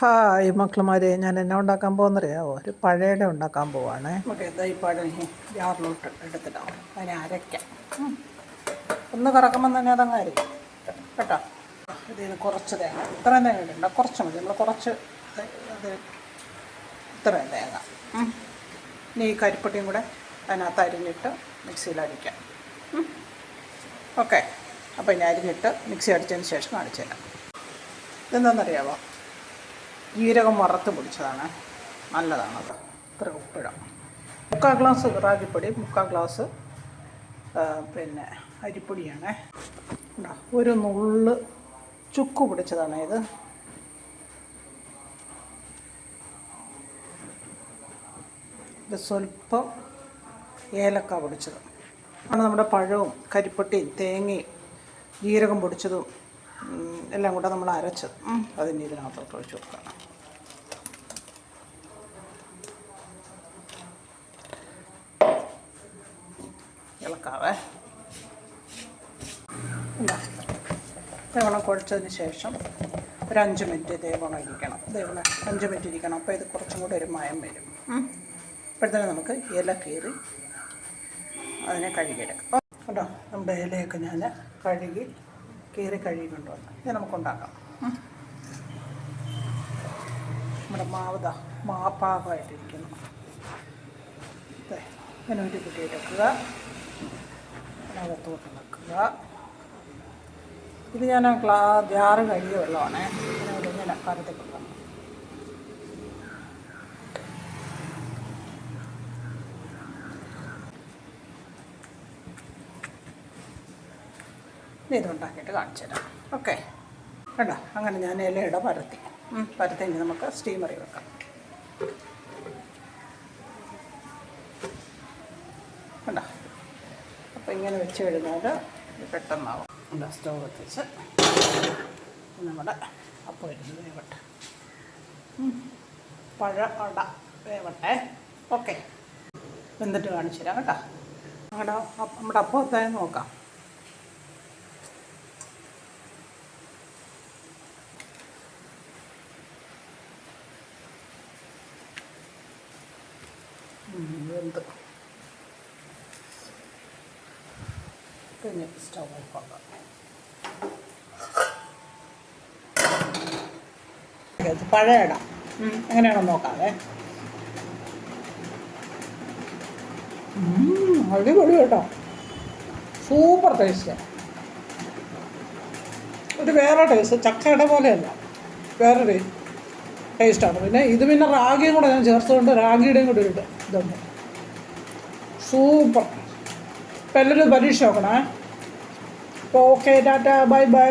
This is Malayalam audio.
ഹായ് മക്കളുമാരെ ഞാൻ എന്നാ ഉണ്ടാക്കാൻ പോകുന്നറിയാവോ ഒരു പഴയുടെ ഉണ്ടാക്കാൻ പോവാണ്. നമുക്ക് എന്താ ഈ പഴം ജാറിലോട്ട് എടുത്തിടാം. അതിനെ അരയ്ക്കാം. ഒന്ന് കറക്കുമ്പോൾ തന്നെ അതങ്ങ് അരയും. കേട്ടോ? ഇതിന് കുറച്ച് തേങ്ങ. ഇത്ര തേങ്ങ ഇടണ്ട. കുറച്ച് മതി. നമ്മൾ കുറച്ച് ഇത് ഇത്രയും തേങ്ങ. ഇനി ഈ കരിപ്പട്ടിയും കൂടെ അതിനകത്ത് അരിഞ്ഞിട്ട് മിക്സിയിൽ അടിക്കാം. ഓക്കെ. അപ്പോൾ ഇനി അരിഞ്ഞിട്ട് മിക്സി അടിച്ചതിന് ശേഷം കാണിച്ചു തരാം ഇതെന്താണെന്നറിയാമോ ജീരകം വറുത്ത് പൊടിച്ചതാണ്. നല്ലതാണത് ഇത്ര ഉപ്പിടാം മുക്കാൽ ഗ്ലാസ് റാഗിപ്പൊടി മുക്കാൽ ഗ്ലാസ് പിന്നെ അരിപ്പൊടിയാണ്. ഒരു നുള്ള് ചുക്ക് പിടിച്ചതാണ് ഇത്. ഇത് സ്വല്പം ഏലക്ക പൊടിച്ചത്. ആണ് നമ്മുടെ പഴവും കരിപ്പട്ടിയും തേങ്ങയും ജീരകം പൊടിച്ചതും. എല്ലാം കൂടെ നമ്മൾ അരച്ചത് അതിന്റെ ഇതിനകത്തോട്ട് ഒഴിച്ച് കൊടുക്കണം ഇളക്കാവേ. തേവണം കുഴച്ചതിന് ശേഷം ഒരു അഞ്ച് മിനിറ്റ് തേവണം ഇരിക്കണം. തേവണ അഞ്ച് മിനിറ്റ് ഇരിക്കണം. അപ്പോൾ ഇത് കുറച്ചും കൂടെ ഒരു മയം വരും. ഇപ്പോഴത്തേന് നമുക്ക് ഇല കീറി അതിനെ കഴുകിയെടുക്കാം. കേട്ടോ നമ്മുടെ ഇലയൊക്കെ ഞാൻ കഴുകി കീറി കഴിയുന്നുണ്ടോ ഇത് നമുക്ക് ഉണ്ടാക്കാം ഉം. നമ്മുടെ മാവത മാപ്പാകമായിട്ടിരിക്കുന്നു ഇങ്ങനെ ഒരു കുട്ടിയെടുക്കുക അതിനകത്തോട്ട് വെക്കുക. ഇത് ഞാൻ ക്ലാ ജാറ് ഇതിനോട് ഇങ്ങനെ കൊടുക്കണം ഇനി ഇതുണ്ടാക്കിയിട്ട് കാണിച്ചു തരാം. ഓക്കെ കണ്ടോ? അങ്ങനെ ഞാൻ ഇലയുടെ പരത്തി. പരത്തി ഇനി നമുക്ക് സ്റ്റീമറിൽ വെക്കാം. കണ്ടോ? അപ്പോൾ ഇങ്ങനെ വെച്ച് കഴിഞ്ഞാൽ ഇത് പെട്ടെന്നാവും. എന്താ സ്റ്റവ് എത്തിച്ച് നമ്മുടെ അപ്പം ഇരുന്ന് വേവട്ടെ. പഴ അട വേവട്ടെ. ഓക്കെ എന്നിട്ട് കാണിച്ചു തരാം കേട്ടോ. നമ്മുടെ നമ്മുടെ അപ്പം എത്താൻ നോക്കാം. വെന്ത് പിന്നെ സ്റ്റവ് അത് പഴയ പഴയട എങ്ങനെയാണോ നോക്കാതെ അടിപൊളി കേട്ടോ. സൂപ്പർ ടേസ്റ്റ് ഒരു വേറെ ടേസ്റ്റ് ചക്കയുടെ പോലെയല്ല. വേറൊരു ടേസ്റ്റാണ് പിന്നെ ഇത് പിന്നെ റാഗിയും കൂടെ ഞാൻ ചേർത്തുകൊണ്ട് റാഗിയുടെയും കൂടെ ഒരു ഇതുണ്ട്. സൂപ്പർ ഇപ്പം എല്ലാവരും പരീക്ഷ നോക്കണേ. അപ്പോൾ ഓക്കെ ടാറ്റ ബൈ ബൈ